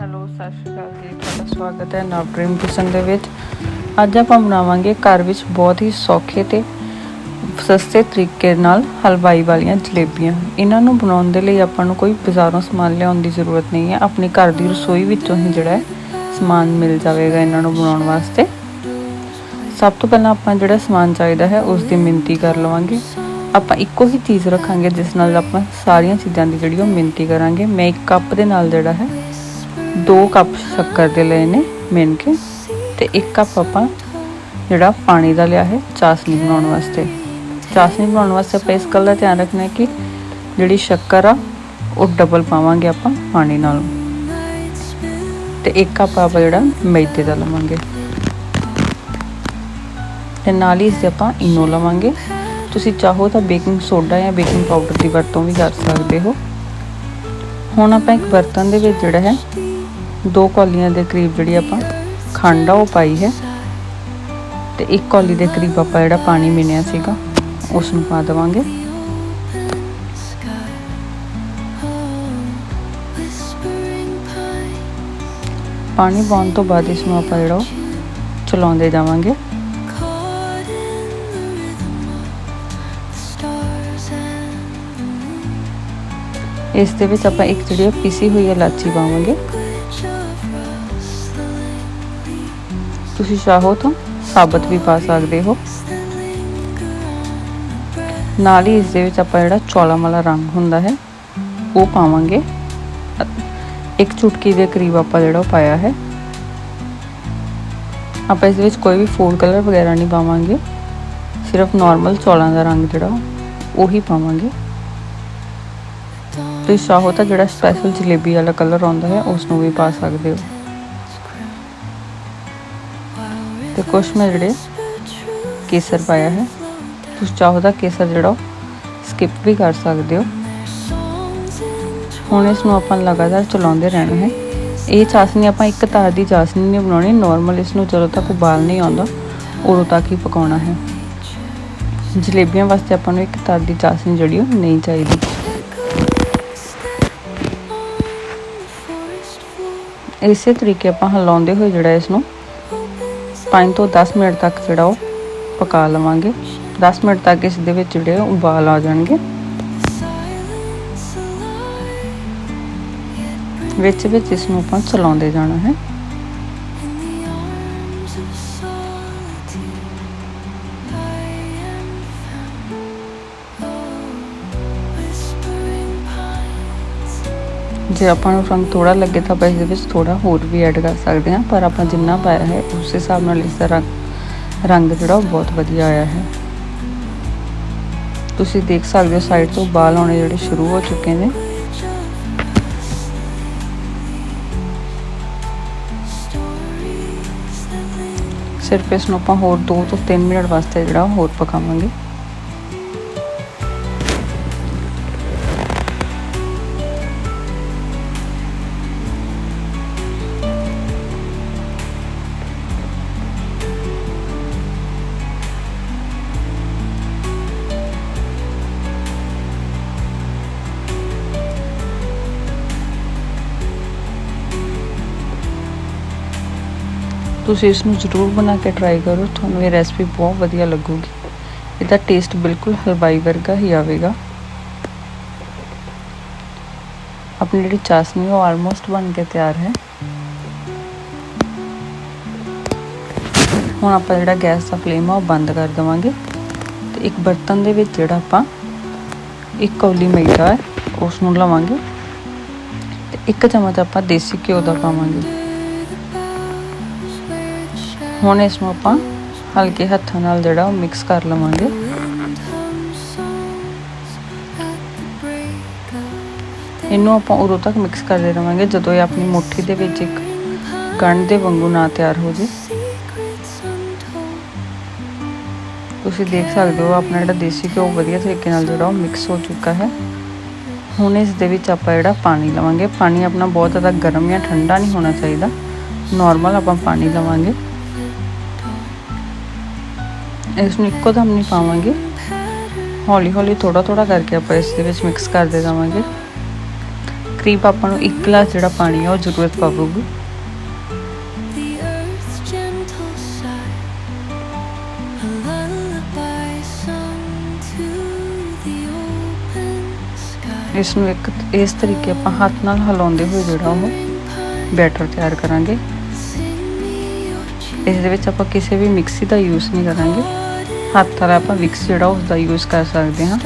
Hello, ਸਤਿ ਸ਼੍ਰੀ ਅਕਾਲ ਜੀ। ਤੁਹਾਡਾ ਸਵਾਗਤ ਹੈ ਨਵ ਡ੍ਰੀਮ ਕਿਚਨ ਦੇ ਵਿੱਚ। ਅੱਜ ਆਪਾਂ ਬਣਾਵਾਂਗੇ ਘਰ ਵਿੱਚ ਬਹੁਤ ਹੀ ਸੌਖੇ ਤੇ ਸਸਤੇ ਤਰੀਕੇ ਨਾਲ ਹਲਵਾਈ ਵਾਲੀਆਂ ਜਲੇਬੀਆਂ। ਇਹਨਾਂ ਨੂੰ ਬਣਾਉਣ ਦੇ ਲਈ ਆਪਾਂ ਨੂੰ ਕੋਈ ਬਾਜ਼ਾਰੋਂ ਸਮਾਨ ਲਿਆਉਣ ਦੀ ਜ਼ਰੂਰਤ ਨਹੀਂ ਹੈ। ਆਪਣੇ ਘਰ ਦੀ ਰਸੋਈ ਵਿੱਚੋਂ ਹੀ ਜਿਹੜਾ ਹੈ ਸਮਾਨ ਮਿਲ ਜਾਵੇਗਾ ਇਹਨਾਂ ਨੂੰ ਬਣਾਉਣ ਵਾਸਤੇ। ਸਭ ਤੋਂ ਪਹਿਲਾਂ ਆਪਾਂ ਜਿਹੜਾ ਸਮਾਨ ਚਾਹੀਦਾ ਹੈ, ਉਸ ਦੀ ਮਿਣਤੀ ਕਰ ਲਵਾਂਗੇ। ਆਪਾਂ ਇੱਕੋ ਹੀ ਚੀਜ਼ ਰੱਖਾਂਗੇ, ਜਿਸ ਨਾਲ ਆਪਾਂ ਸਾਰੀਆਂ ਚੀਜ਼ਾਂ ਦੀ ਜਿਹੜੀ ਉਹ ਮਿਣਤੀ ਕਰਾਂਗੇ। ਮੈਂ ਇੱਕ ਕੱਪ ਦੇ ਨਾਲ ਜਿਹੜਾ ਹੈ 2 ਕੱਪ ਸ਼ੱਕਰ ਦੇ ਲਏ ਨੇ ਮਿਣ ਕੇ ਤੇ 1 ਕੱਪ ਆਪਾਂ ਜਿਹੜਾ ਪਾਣੀ ਦਾ ਲਿਆ ਹੈ ਚਾਸ਼ਨੀ ਬਣਾਉਣ ਵਾਸਤੇ। ਚਾਸ਼ਨੀ ਬਣਾਉਣ ਵਾਸਤੇ ਆਪਾਂ ਇਸ ਗੱਲ ਦਾ ਧਿਆਨ ਰੱਖਣਾ ਹੈ ਕਿ ਜਿਹੜੀ ਸ਼ੱਕਰ ਆ, ਉਹ ਡਬਲ ਪਾਵਾਂਗੇ ਆਪਾਂ ਪਾਣੀ ਨਾਲ। ਤੇ 1 ਕੱਪ ਆਪਾਂ ਜਿਹੜਾ ਮੈਦੇ ਦਾ ਲਵਾਂਗੇ। ਤੇ ਨਾਲ ਹੀ ਇਸ ਦੇ ਆਪਾਂ ਇਨੋ ਲਵਾਂਗੇ। ਤੁਸੀਂ ਚਾਹੋ ਤਾਂ ਬੇਕਿੰਗ ਸੋਡਾ ਜਾਂ ਬੇਕਿੰਗ ਪਾਊਡਰ ਦੀ ਵਰਤੋਂ ਵੀ ਕਰ ਸਕਦੇ ਹੋ। ਹੁਣ ਆਪਾਂ ਇੱਕ ਬਰਤਨ ਦੇ ਵਿੱਚ ਜਿਹੜਾ ਹੈ ਦੋ ਕੌਲੀਆਂ ਦੇ ਕਰੀਬ ਜਿਹੜੀ ਆਪਾਂ ਖੰਡ ਆ, ਉਹ ਪਾਈ ਹੈ। ਤੇ ਇੱਕ ਕੌਲੀ ਦੇ ਕਰੀਬ ਆਪਾਂ ਜਿਹੜਾ ਪਾਣੀ ਮਿਣਿਆ ਸੀਗਾ ਉਸ ਨੂੰ ਪਾ ਦੇਵਾਂਗੇ। ਪਾਣੀ ਪਾਉਣ ਤੋਂ ਬਾਅਦ ਇਸ ਨੂੰ ਆਪਾਂ ਜਿਹੜਾ ਉਹ ਚਲਾਉਂਦੇ ਜਾਵਾਂਗੇ। ਇਸ ਦੇ ਵਿੱਚ ਆਪਾਂ ਇੱਕ ਜਿਹੜੀ ਪੀਸੀ ਹੋਈ ਇਲਾਚੀ ਪਾਵਾਂਗੇ। ਤੁਸੀਂ ਚਾਹੋ ਤਾਂ ਸਾਬਤ ਵੀ ਪਾ ਸਕਦੇ ਹੋ। ਨਾਲ ਹੀ ਇਸ ਦੇ ਵਿੱਚ ਆਪਾਂ ਜਿਹੜਾ ਚੌਲਾ ਵਾਲਾ ਰੰਗ ਹੁੰਦਾ ਹੈ, ਉਹ ਪਾਵਾਂਗੇ। ਇੱਕ ਚੁਟਕੀ ਦੇ ਕਰੀਬ ਆਪਾਂ ਜਿਹੜਾ ਉਹ ਪਾਇਆ ਹੈ। ਆਪਾਂ ਇਸ ਵਿੱਚ ਕੋਈ ਵੀ ਫੂਡ ਕਲਰ ਵਗੈਰਾ ਨਹੀਂ ਪਾਵਾਂਗੇ। ਸਿਰਫ ਨਾਰਮਲ ਚੌਲਾਂ ਦਾ ਰੰਗ ਜਿਹੜਾ, ਉਹੀ ਪਾਵਾਂਗੇ। ਤੁਸੀਂ ਚਾਹੋ ਤਾਂ ਜਿਹੜਾ ਸਪੈਸ਼ਲ ਜਲੇਬੀ ਵਾਲਾ ਕਲਰ ਆਉਂਦਾ ਹੈ ਉਸ ਨੂੰ ਵੀ ਪਾ ਸਕਦੇ ਹੋ। ਤੇ ਕੁਛ ਮੈਂ ਜਿਹੜੇ ਕੇਸਰ ਪਾਇਆ ਹੈ। ਤੁਸੀਂ ਚਾਹੋ ਤਾਂ ਕੇਸਰ ਜਿਹੜਾ ਸਕਿਪ ਵੀ ਕਰ ਸਕਦੇ ਹੋ। ਹੁਣ ਇਸ ਨੂੰ ਆਪਾਂ ਲਗਾਤਾਰ ਚਲਾਉਂਦੇ ਰਹਿਣਾ ਹੈ। ਇਹ ਚਾਸ਼ਨੀ ਆਪਾਂ ਇੱਕ ਤਾਰ ਦੀ ਚਾਸ਼ਨੀ ਨਹੀਂ ਬਣਾਉਣੀ ਨਾਰਮਲ ਇਸ ਨੂੰ ਜਦੋਂ ਤੱਕ ਉਬਾਲ ਨਹੀਂ ਆਉਂਦਾ, ਉਦੋਂ ਤੱਕ ਹੀ ਪਕਾਉਣਾ ਹੈ। ਜਲੇਬੀਆਂ ਵਾਸਤੇ ਆਪਾਂ ਨੂੰ ਇੱਕ ਤਾਰ ਦੀ ਚਾਸ਼ਨੀ ਜਿਹੜੀ ਉਹ ਨਹੀਂ ਚਾਹੀਦੀ। ਇਸੇ ਤਰੀਕੇ ਆਪਾਂ ਹਿਲਾਉਂਦੇ ਹੋਏ ਜਿਹੜਾ ਇਸ ਨੂੰ 5 ਤੋਂ 10 ਮਿੰਟ ਤੱਕ ਜਿਹੜਾ ਉਹ ਪਕਾ ਲਵਾਂਗੇ। 10 ਮਿੰਟ ਤੱਕ ਇਸ ਦੇ ਵਿੱਚ ਜਿਹੜੇ ਉਬਾਲ ਆ ਜਾਣਗੇ। ਵਿੱਚ ਵਿੱਚ ਇਸ ਨੂੰ ਆਪਾਂ ਚਲਾਉਂਦੇ ਜਾਣਾ ਹੈ। ਜੇ ਆਪਾਂ ਨੂੰ ਰੰਗ ਥੋੜਾ ਲੱਗੇ ਤਾਂ ਆਪਾਂ ਇਸ ਦੇ ਵਿੱਚ ਥੋੜਾ ਹੋਰ ਵੀ ਐਡ ਕਰ ਸਕਦੇ ਹਾਂ, ਪਰ ਆਪਾਂ ਜਿੰਨਾ ਪਾਇਆ ਹੈ ਉਸ ਹਿਸਾਬ ਨਾਲ ਇਸ ਦਾ ਰੰਗ ਰੰਗ ਜਿਹੜਾ ਉਹ ਬਹੁਤ ਵਧੀਆ ਆਇਆ ਹੈ। ਤੁਸੀਂ ਦੇਖ ਸਕਦੇ ਹੋ ਸਾਈਡ ਤੋਂ ਬਾਲ ਆਉਣੇ ਜਿਹੜੇ ਸ਼ੁਰੂ ਹੋ ਚੁੱਕੇ ਨੇ। ਸਿਰਫ ਇਸ ਨੂੰ ਆਪਾਂ ਹੋਰ 2 ਤੋਂ 3 ਮਿੰਟ ਵਾਸਤੇ ਜਿਹੜਾ ਹੋਰ ਪਕਾਵਾਂਗੇ। ਤੁਸੀਂ ਇਸ ਨੂੰ ਜ਼ਰੂਰ ਬਣਾ ਕੇ ਟਰਾਈ ਕਰੋ, ਤੁਹਾਨੂੰ ਇਹ ਰੈਸਪੀ ਬਹੁਤ ਵਧੀਆ ਲੱਗੂਗੀ। ਇਹਦਾ ਟੇਸਟ ਬਿਲਕੁਲ ਹਲਵਾਈ ਵਰਗਾ ਹੀ ਆਵੇਗਾ। ਆਪਣੀ ਜਿਹੜੀ ਚਾਸ਼ਨੀ ਉਹ ਆਲਮੋਸਟ ਬਣ ਕੇ ਤਿਆਰ ਹੈ। ਹੁਣ ਆਪਾਂ ਜਿਹੜਾ ਗੈਸ ਦਾ ਫਲੇਮ ਆ, ਉਹ ਬੰਦ ਕਰ ਦੇਵਾਂਗੇ। ਤੇ ਇੱਕ ਬਰਤਨ ਦੇ ਵਿੱਚ ਜਿਹੜਾ ਆਪਾਂ ਇੱਕ ਕੌਲੀ ਮੈਦਾ ਹੈ, ਉਸ ਨੂੰ ਲਵਾਂਗੇ। ਤੇ ਇੱਕ ਚਮਚ ਆਪਾਂ ਦੇਸੀ ਘਿਓ ਦਾ ਪਾਵਾਂਗੇ। ਹੁਣ ਇਸ ਨੂੰ ਆਪਾਂ ਹਲਕੇ ਹੱਥਾਂ ਨਾਲ ਜਿਹੜਾ ਉਹ ਮਿਕਸ ਕਰ ਲਵਾਂਗੇ। ਇਹਨੂੰ ਆਪਾਂ ਉਦੋਂ ਤੱਕ ਮਿਕਸ ਕਰਦੇ ਰਵਾਂਗੇ, ਜਦੋਂ ਇਹ ਆਪਣੀ ਮੁੱਠੀ ਦੇ ਵਿੱਚ ਇੱਕ ਕਣ ਦੇ ਵਾਂਗੂ ਨਾ ਤਿਆਰ ਹੋ ਜੇ। ਤੁਸੀਂ ਦੇਖ ਸਕਦੇ ਹੋ, ਆਪਣਾ ਜਿਹੜਾ ਦੇਸੀ ਘਿਓ ਵਧੀਆ ਤਰੀਕੇ ਨਾਲ ਜਿਹੜਾ ਉਹ ਮਿਕਸ ਹੋ ਚੁੱਕਾ ਹੈ। ਹੁਣ ਇਸ ਦੇ ਵਿੱਚ ਆਪਾਂ ਜਿਹੜਾ ਪਾਣੀ ਲਵਾਂਗੇ। ਪਾਣੀ ਆਪਣਾ ਬਹੁਤ ਜ਼ਿਆਦਾ ਗਰਮ ਜਾਂ ਠੰਡਾ ਨਹੀਂ ਹੋਣਾ ਚਾਹੀਦਾ। ਨਾਰਮਲ ਆਪਾਂ ਪਾਣੀ ਲਵਾਂਗੇ। ਇਸ ਨੂੰ ਇੱਕੋ ਦਮ ਨਹੀਂ ਪਾਵਾਂਗੇ। ਹੌਲੀ ਹੌਲੀ ਥੋੜਾ ਥੋੜਾ ਕਰਕੇ ਆਪਾਂ ਇਸ ਦੇ ਵਿੱਚ ਮਿਕਸ ਕਰਦੇ ਜਾਵਾਂਗੇ। ਕਰੀਬ ਆਪਾਂ ਨੂੰ 1 ਗਲਾਸ ਜਿਹੜਾ ਪਾਣੀ ਆ ਉਹ ਜ਼ਰੂਰਤ ਪਵੇਗੀ। The ਇਸ ਨੂੰ ਇੱਕ ਇਸ ਤਰੀਕੇ ਆਪਾਂ ਹੱਥ ਨਾਲ ਹਿਲਾਉਂਦੇ ਹੋਏ ਜਿਹੜਾ ਉਹ ਬੈਟਰ ਤਿਆਰ ਕਰਾਂਗੇ। sing ਇਸ ਦੇ ਵਿੱਚ ਆਪਾਂ ਕਿਸੇ ਵੀ ਮਿਕਸੀ ਦਾ ਯੂਜ਼ ਨਹੀਂ ਕਰਾਂਗੇ। ਹੱਥ ਵਾਲਾ ਆਪਾਂ ਵਿਕਸ ਜਿਹੜਾ ਉਸ ਦਾ ਯੂਜ਼ ਕਰ ਸਕਦੇ ਹਾਂ।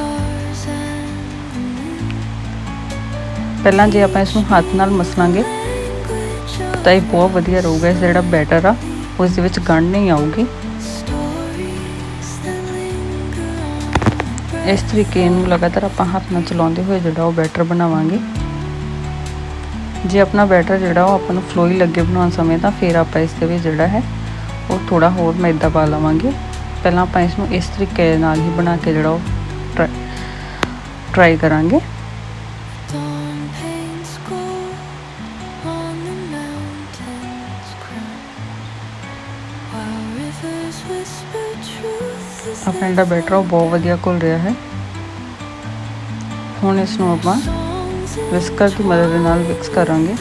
ਪਹਿਲਾਂ ਜੇ ਆਪਾਂ ਇਸ ਨੂੰ ਹੱਥ ਨਾਲ ਮਸਲਾਂਗੇ language ਤਾਂ ਇਹ ਬਹੁਤ ਵਧੀਆ ਰਹੂਗਾ। ਇਸ ਜਿਹੜਾ ਬੈਟਰ ਆ ਉਸ ਦੇ ਵਿੱਚ ਗੰਢ ਨਹੀਂ ਆਊਗੀ। ਇਸ ਤਰੀਕੇ ਨੂੰ ਲਗਾਤਾਰ ਆਪਾਂ ਹੱਥ ਨਾਲ ਚਲਾਉਂਦੇ ਹੋਏ ਜਿਹੜਾ ਉਹ ਬੈਟਰ ਬਣਾਵਾਂਗੇ। ਜੇ ਆਪਣਾ ਬੈਟਰ ਜਿਹੜਾ ਉਹ ਆਪਾਂ ਨੂੰ ਫਲੋਈ ਲੱਗੇ ਬਣਾਉਣ ਸਮੇਂ, ਤਾਂ ਫਿਰ ਆਪਾਂ ਇਸ ਦੇ ਵਿੱਚ ਜਿਹੜਾ ਹੈ, ਉਹ ਥੋੜਾ ਹੋਰ ਮੈਦਾ ਪਾ ਲਵਾਂਗੇ। ਪਹਿਲਾਂ ਆਪਾਂ ਇਸ ਨੂੰ ਇਸ ਤਰੀਕੇ ਨਾਲ ਹੀ ਬਣਾ ਕੇ ਜਿਹੜਾ ਉਹ ਟਰਾਈ ਕਰਾਂਗੇ। ਆਪਣਾ ਜਿਹੜਾ ਬੈਟਰ ਉਹ ਬਹੁਤ ਵਧੀਆ ਘੁਲ ਰਿਹਾ ਹੈ। ਹੁਣ ਇਸ ਨੂੰ ਆਪਾਂ ਵਿਸਕਰ ਦੀ ਮਦਦ ਨਾਲ ਮਿਕਸ ਕਰਾਂਗੇ।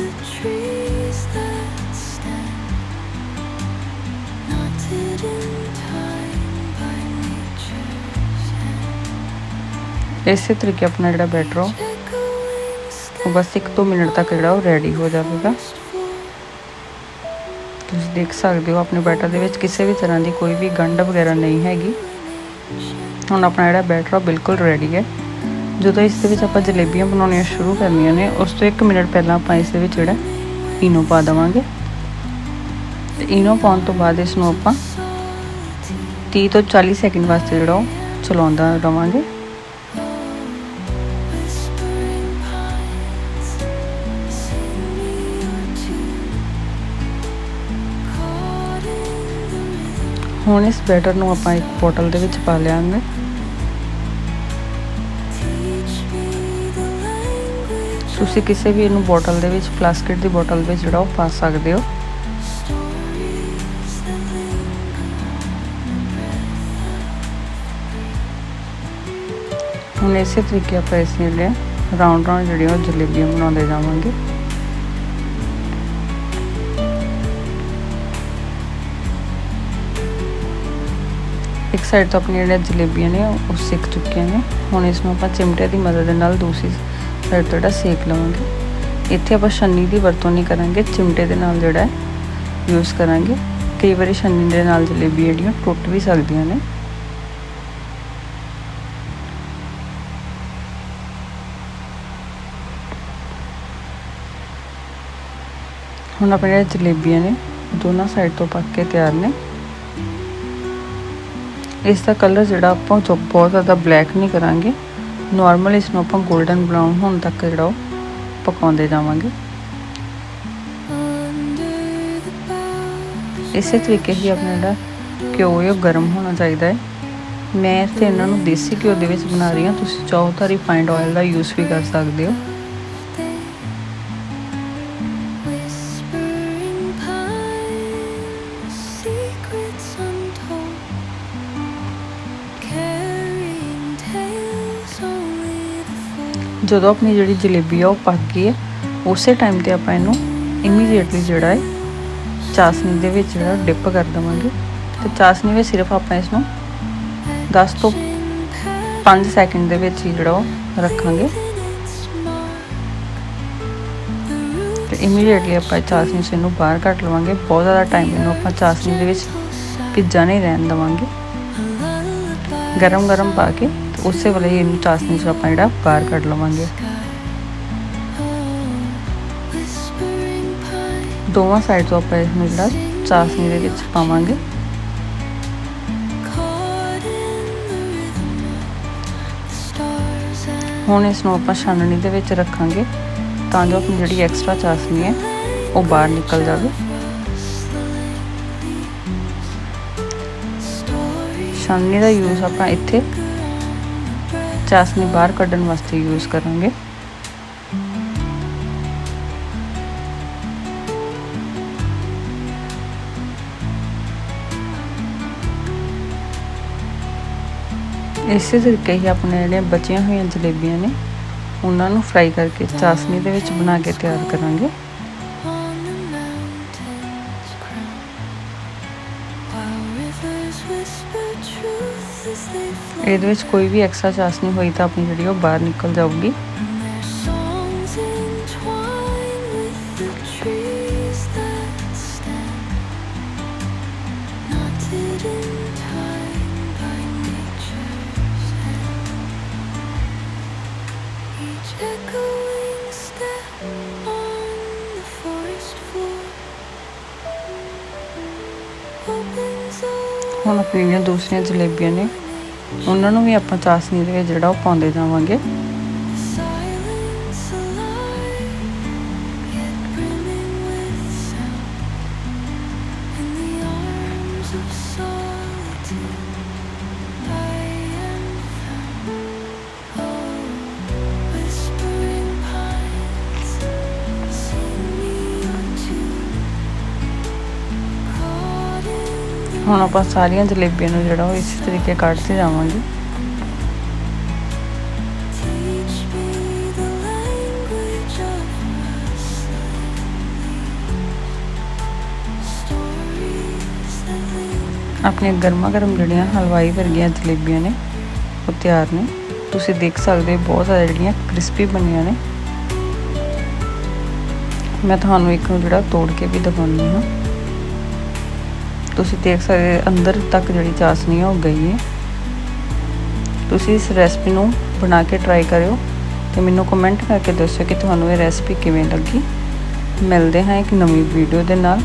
ਇਸੇ ਤਰੀਕੇ ਆਪਣਾ ਜਿਹੜਾ ਬੈਟਰ ਆ ਉਹ ਬਸ 1-2 ਮਿੰਟ ਤੱਕ ਜਿਹੜਾ ਉਹ ਰੈਡੀ ਹੋ ਜਾਵੇਗਾ। ਤੁਸੀਂ ਦੇਖ ਸਕਦੇ ਹੋ ਆਪਣੇ ਬੈਟਰ ਦੇ ਵਿੱਚ ਕਿਸੇ ਵੀ ਤਰ੍ਹਾਂ ਦੀ ਕੋਈ ਵੀ ਗੰਢ ਵਗੈਰਾ ਨਹੀਂ ਹੈਗੀ। ਹੁਣ ਆਪਣਾ ਜਿਹੜਾ ਬੈਟਰ ਉਹ ਬਿਲਕੁਲ ਰੈਡੀ ਹੈ। ਜਦੋਂ ਇਸ ਦੇ ਵਿੱਚ ਆਪਾਂ ਜਲੇਬੀਆਂ ਬਣਾਉਣੀਆਂ ਸ਼ੁਰੂ ਕਰਨੀਆਂ ਨੇ, ਉਸ ਤੋਂ 1 ਮਿੰਟ ਪਹਿਲਾਂ ਆਪਾਂ ਇਸ ਦੇ ਵਿੱਚ ਜਿਹੜਾ ਇਨੋ ਪਾ ਦੇਵਾਂਗੇ। ਤੇ ਇਨੋ ਪਾਉਣ ਤੋਂ ਬਾਅਦ ਇਸ ਨੂੰ ਆਪਾਂ 30 ਤੋਂ 40 ਸੈਕਿੰਡ ਵਾਸਤੇ ਜਿਹੜਾ ਉਹ ਚਲਾਉਂਦਾ ਰਵਾਂਗੇ। ਹੁਣ ਇਸ ਬੈਟਰ ਨੂੰ ਆਪਾਂ ਇੱਕ ਬੋਟਲ ਦੇ ਵਿੱਚ ਪਾ ਲਿਆਂਗੇ। ਤੁਸੀਂ ਕਿਸੇ ਵੀ ਇਹਨੂੰ ਬੋਟਲ ਦੇ ਵਿੱਚ, ਪਲਾਸਟਿਕ ਦੀ ਬੋਟਲ ਵਿੱਚ ਜਿਹੜਾ ਉਹ ਪਾ ਸਕਦੇ ਹੋ। ਹੁਣ ਇਸੇ ਤਰੀਕੇ ਆਪਾਂ ਇਸ ਜਿਹੜੇ ਰਾਉਂਡ ਰਾਉਂਡ ਜਿਹੜੀਆਂ ਉਹ ਜਲੇਬੀਆਂ ਬਣਾਉਂਦੇ ਜਾਵਾਂਗੇ। ਇੱਕ ਸਾਈਡ ਤੋਂ ਆਪਣੀਆਂ ਜਿਹੜੀਆਂ ਜਲੇਬੀਆਂ ਨੇ, ਉਹ ਸੇਕ ਚੁੱਕੀਆਂ ਨੇ। ਹੁਣ ਇਸ ਨੂੰ ਆਪਾਂ ਚਿਮਟੇ ਦੀ ਮਦਦ ਦੇ ਨਾਲ ਦੂਸਰੀ ਸਾਈਡ ਤੋਂ ਜਿਹੜਾ ਸੇਕ ਲਵਾਂਗੇ। ਇੱਥੇ ਆਪਾਂ ਛੰਨੀ ਦੀ ਵਰਤੋਂ ਨਹੀਂ ਕਰਾਂਗੇ, ਚਿਮਟੇ ਦੇ ਨਾਲ ਜਿਹੜਾ ਯੂਜ਼ ਕਰਾਂਗੇ। ਕਈ ਵਾਰੀ ਛੰਨੀ ਦੇ ਨਾਲ ਜਲੇਬੀ ਜਿਹੜੀਆਂ ਟੁੱਟ ਵੀ ਸਕਦੀਆਂ ਨੇ। ਹੁਣ ਆਪਣੇ ਜਿਹੜੇ ਜਲੇਬੀਆਂ ਨੇ ਦੋਨਾਂ ਸਾਈਡ ਤੋਂ ਪੱਕ ਕੇ ਤਿਆਰ ਨੇ। ਇਸ ਦਾ ਕਲਰ ਜਿਹੜਾ ਆਪਾਂ ਜੋ ਬਹੁਤ ਜ਼ਿਆਦਾ ਬਲੈਕ ਨਹੀਂ ਕਰਾਂਗੇ। ਨਾਰਮਲ ਇਸ ਨੂੰ ਆਪਾਂ 골ਡਨ ਬਰਾਊਨ ਹੋਣ ਤੱਕ ਜਿਹੜਾ ਉਹ ਪਕਾਉਂਦੇ ਜਾਵਾਂਗੇ। under ਇਸੇ ਤਰੀਕੇ ਹੀ ਆਪਣਾ ਜਿਹੜਾ ਘਿਓ ਹੈ, ਉਹ ਗਰਮ ਹੋਣਾ ਚਾਹੀਦਾ ਹੈ। ਮੈਂ ਇੱਥੇ ਇਹਨਾਂ ਨੂੰ ਦੇਸੀ ਘਿਓ ਦੇ ਵਿੱਚ ਬਣਾ ਰਹੀ ਹਾਂ। ਤੁਸੀਂ ਚਾਹੋ ਤਾਂ ਰਿਫਾਈਨਡ ਆਇਲ ਦਾ ਯੂਜ਼ ਵੀ ਕਰ ਸਕਦੇ ਹੋ। ਜਦੋਂ ਆਪਣੀ ਜਿਹੜੀ ਜਲੇਬੀ ਆ ਉਹ ਪੱਕ ਗਈ ਹੈ, ਉਸੇ ਟਾਈਮ ਤੇ ਆਪਾਂ ਇਹਨੂੰ ਇਮੀਡੀਏਟਲੀ ਜਿਹੜਾ ਹੈ ਚਾਸਨੀ ਦੇ ਵਿੱਚ ਜਿਹੜਾ ਡਿਪ ਕਰ ਦਵਾਂਗੇ। ਤੇ ਚਾਸਨੀ ਵਿੱਚ ਸਿਰਫ ਆਪਾਂ ਇਸ ਨੂੰ 10 ਤੋਂ 5 ਸੈਕਿੰਡ ਦੇ ਵਿੱਚ ਹੀ ਜਿਹੜਾ ਉਹ ਰੱਖਾਂਗੇ। ਤੇ ਇਮੀਡੀਏਟਲੀ ਆਪਾਂ ਚਾਸਨੀ ਸੇ ਇਹਨੂੰ ਬਾਹਰ ਕੱਢ ਲਵਾਂਗੇ। ਬਹੁਤ ਜ਼ਿਆਦਾ ਟਾਈਮ ਇਹਨੂੰ ਆਪਾਂ ਚਾਸਨੀ ਦੇ ਵਿੱਚ ਭਿੱਜਾ ਨਹੀਂ ਰਹਿਣ ਦਵਾਂਗੇ। ਗਰਮ ਗਰਮ ਪਾ ਕੇ ਉਸੇ ਵੇਲੇ ਹੀ ਇਹਨੂੰ ਚਾਸਨੀ ਚ ਆਪਾਂ ਜਿਹੜਾ ਬਾਹਰ ਕੱਢ ਲਵਾਂਗੇ। ਦੋਵਾਂ ਸਾਈਡ ਤੋਂ ਆਪਾਂ ਇਹਨੂੰ ਜਿਹੜਾ ਚਾਸਨੀ ਦੇ ਵਿੱਚ ਪਾਵਾਂਗੇ। ਹੁਣ ਇਸ ਨੂੰ ਆਪਾਂ ਛਾਨਣੀ ਦੇ ਵਿੱਚ ਰੱਖਾਂਗੇ ਤਾਂ ਜੋ ਆਪਣੀ ਜਿਹੜੀ ਐਕਸਟਰਾ ਚਾਸਨੀ ਹੈ, ਉਹ ਬਾਹਰ ਨਿਕਲ ਜਾਵੇ। ਛਾਨਣੀ ਦਾ ਯੂਜ਼ ਆਪਾਂ ਇੱਥੇ ਚਾਸਨੀ ਬਾਹਰ ਕੱਢਣ ਵਾਸਤੇ ਯੂਜ਼ ਕਰਾਂਗੇ। ਇਸੇ ਤਰੀਕੇ ਹੀ ਆਪਣੇ ਜਿਹੜੇ ਬਚੀਆਂ ਹੋਈਆਂ ਜਲੇਬੀਆਂ ਨੇ, ਉਹਨਾਂ ਨੂੰ ਫਰਾਈ ਕਰਕੇ ਚਾਸਨੀ ਦੇ ਵਿੱਚ ਬਣਾ ਕੇ ਤਿਆਰ ਕਰਾਂਗੇ। ਇਹਦੇ ਵਿੱਚ ਕੋਈ ਵੀ ਐਕਸਟਰਾ ਚਾਸ ਨਹੀਂ ਹੋਈ ਤਾਂ ਆਪਣੀ ਜਿਹੜੀ ਉਹ ਬਾਹਰ ਨਿਕਲ ਜਾਊਗੀ ਹੁਣ ਆਪਣੀਆਂ ਦੂਸਰੀਆਂ ਜਲੇਬੀਆਂ ਨੇ ਉਹਨਾਂ ਨੂੰ ਵੀ ਆਪਾਂ ਚਾਸਨੀ ਦੇ ਵਿੱਚ ਜਿਹੜਾ ਉਹ ਪਾਉਂਦੇ ਜਾਵਾਂਗੇ। ਹੁਣ ਆਪਾਂ ਸਾਰੀਆਂ ਜਲੇਬੀਆਂ ਨੂੰ ਜਿਹੜਾ ਉਹ ਇਸੇ ਤਰੀਕੇ ਕੱਢਦੇ ਜਾਵਾਂਗੇ. ਆਪਣੀਆਂ ਗਰਮਾ ਗਰਮ ਜਿਹੜੀਆਂ ਹਲਵਾਈ ਵਰਗੀਆਂ ਜਲੇਬੀਆਂ ਨੇ ਉਹ ਤਿਆਰ ਨੇ। ਤੁਸੀਂ ਦੇਖ ਸਕਦੇ ਹੋ ਬਹੁਤ ਜ਼ਿਆਦਾ ਜਿਹੜੀਆਂ ਕ੍ਰਿਸਪੀ ਬਣੀਆਂ ਨੇ। ਮੈਂ ਤੁਹਾਨੂੰ ਇੱਕ ਨੂੰ ਜਿਹੜਾ ਤੋੜ ਕੇ ਵੀ ਦਿਖਾਉਂਦੀ ਹਾਂ। ਤੁਸੀਂ ਦੇਖ ਸਕਦੇ ਅੰਦਰ ਤੱਕ ਜਿਹੜੀ ਚਾਸਨੀ ਆ ਉਹ ਗਈ ਹੈ। ਤੁਸੀਂ ਇਸ ਰੈਸਪੀ ਨੂੰ ਬਣਾ ਕੇ ਟਰਾਈ ਕਰਿਓ ਤੇ ਮੈਨੂੰ ਕਮੈਂਟ ਕਰਕੇ ਦੱਸਿਓ ਕਿ ਤੁਹਾਨੂੰ ਇਹ ਰੈਸਪੀ ਕਿਵੇਂ ਲੱਗੀ। ਮਿਲਦੇ ਹਾਂ ਇੱਕ ਨਵੀਂ ਵੀਡੀਓ ਦੇ ਨਾਲ।